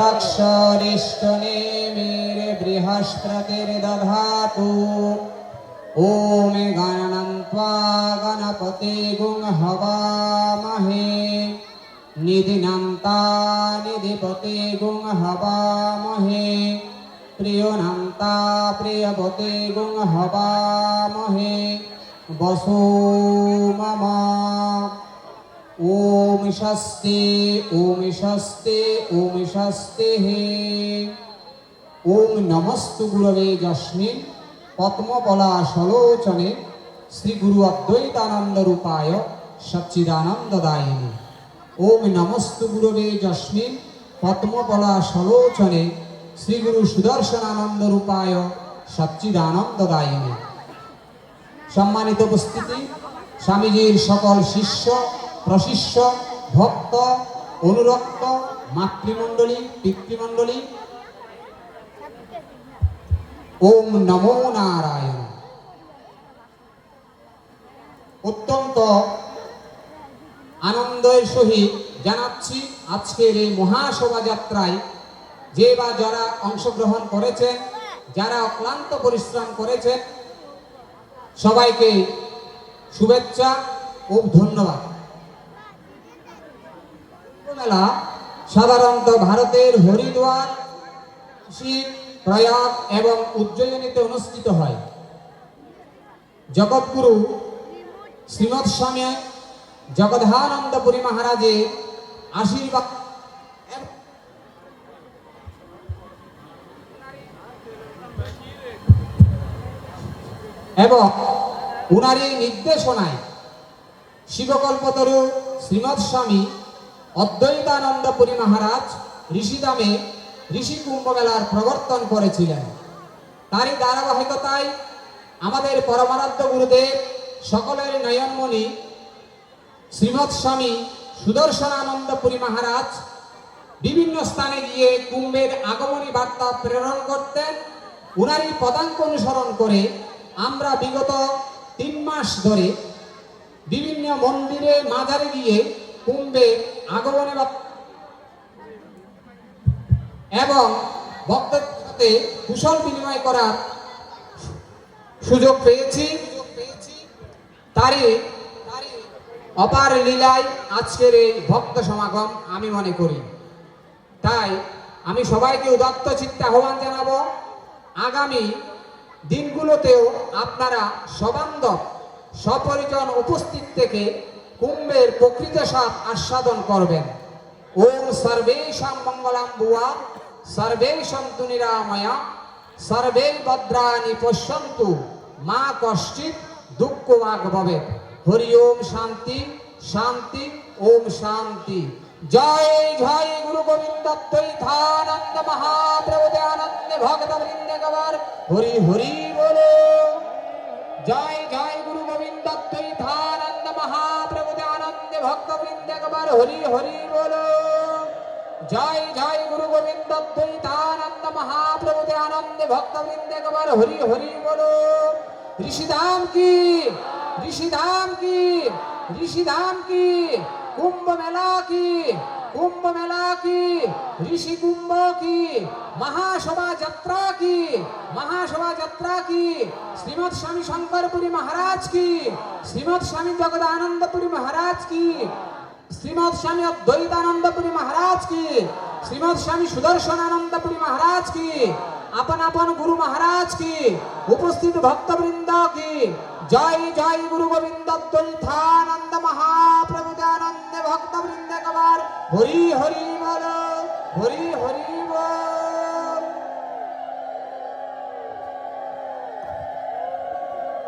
तत्सरिष्टनेमिरे बृहस्पतिर्दधातु ॐ गणनं त्वा गणपते गुं हवामहे निधिनन्ता निधिपते गुं हवामहे प्रियनन्ता प्रियपते गुं हवामहे वसो मम শাস্তে, ওম শাস্তে ওম শাস্তে হে। ওম নমস্তু গুরবে যশ্নি পদ্মপলা সলোচনে শ্রী গুরু অদ্বৈতানন্দ রূপায় সচ্চিদানন্দ সচ্চিদানন্দদায়িনী। ওম নমস্তু গুরবে যশ্নি পদ্মপলা সলোচনে শ্রী গুরু সুদর্শনানন্দ রূপায় সচ্চিদানন্দ সচ্চিদানন্দদায়িনী। সম্মানিত উপস্থিতি, স্বামীজির সকল শিষ্য, প্রশিষ্য ভক্ত, অনুরক্ত, মাতৃমণ্ডলী, পিতৃমণ্ডলী। ওম নমো নারায়ণ। অত্যন্ত আনন্দের সহিত জানাচ্ছি আজকের এই মহাশোভাযাত্রায় যে বা যারা অংশগ্রহণ করেছেন, যারা অক্লান্ত পরিশ্রম করেছেন, সবাইকে শুভেচ্ছা ও ধন্যবাদ। মেলা, সাধারণত ভারতের হরিদ্বার প্রয়াগ এবং উজ্জয়িনীতে অনুষ্ঠিত হয়। জগৎগুরু শ্রীমৎ স্বামী জগদানন্দপুরী মহারাজের আশীর্বাদ এবং উনারই নির্দেশনায় শিবকল্পতরু শ্রীমৎ স্বামী অদ্বৈতানন্দপুরী মহারাজ ঋষিদামে ঋষি কুম্ভমেলার প্রবর্তন করেছিলেন। তারই ধারাবাহিকতায় আমাদের পরমারাধ্য গুরুদেব সকলের নয়নমণি শ্রীমৎ স্বামী সুদর্শনানন্দপুরী মহারাজ বিভিন্ন স্থানে গিয়ে কুম্ভের আগমনী বার্তা প্রেরণ করতেন। উনারই পদাঙ্ক অনুসরণ করে আমরা বিগত তিন মাস ধরে বিভিন্ন মন্দিরে মাজারে গিয়ে কুম্ভের আগমনী এবং ভক্তদের সাথে কুশল বিনিময় করার সুযোগ পেয়েছি। তারই অপার লীলায় আজকের এই ভক্ত সমাগম আমি মনে করি। তাই আমি সবাইকে উদাত্ত চিত্তে আহ্বান জানাব। আগামী দিনগুলোতেও আপনারা সবান্ধব, সপরিজন উপস্থিত থেকে কুম্ভের প্রকৃত স্বাদ আস্বাদন করবেন। ওম সর্বেশাম মঙ্গলাম বুয়া সর্বে সন্তু নিরাময়া সর্বে ভদ্রাণি পশ্যন্তু, মা কশ্চিৎ দুঃখ বাগ ভবে। হরি ওম শান্তি শান্তি, ওম শান্তি। জয় জয় গুরু গোবিন্দ মহাপ্রভু দয়ানন্দ ভক্ত বৃন্দ গবার। হরি হরি বলো। দয়ানন্দ একবার হরি হরি বলো। জয় জয় গুরু গোবিন্দ দ্বৈতানন্দ মহাপ্রভুতে আনন্দে ভক্তবৃন্দ একবার হরি হরি বলো। ঋষিধাম কি? ঋষিধাম কি? ঋষিধাম কি? কুম্ভ মেলা কি? কুম্ভ মেলা কি? ঋষি কুম্ভ কি? মহাসভা যাত্রা কি? মহাসভা যাত্রা কি? শ্রীমৎ স্বামী শঙ্করপুরী মহারাজ কি? শ্রীমৎ স্বামী জগদানন্দপুরী মহারাজ কি? শ্রীমৎ স্বামী অদ্বৈতানন্দপুরী মহারাজ কি? শ্রীমৎ স্বামী সুদর্শনানন্দপুরী মহারাজ কি? আপন আপন গুরু মহারাজ কি উপস্থিত ভক্তবৃন্দ কি জয় জয় গুরু গোবিন্দ দ্বৈতানন্দ মহাপ্রভু দয়ানন্দ ভক্তবৃন্দ কবার হরি হরি বল, হরি হরি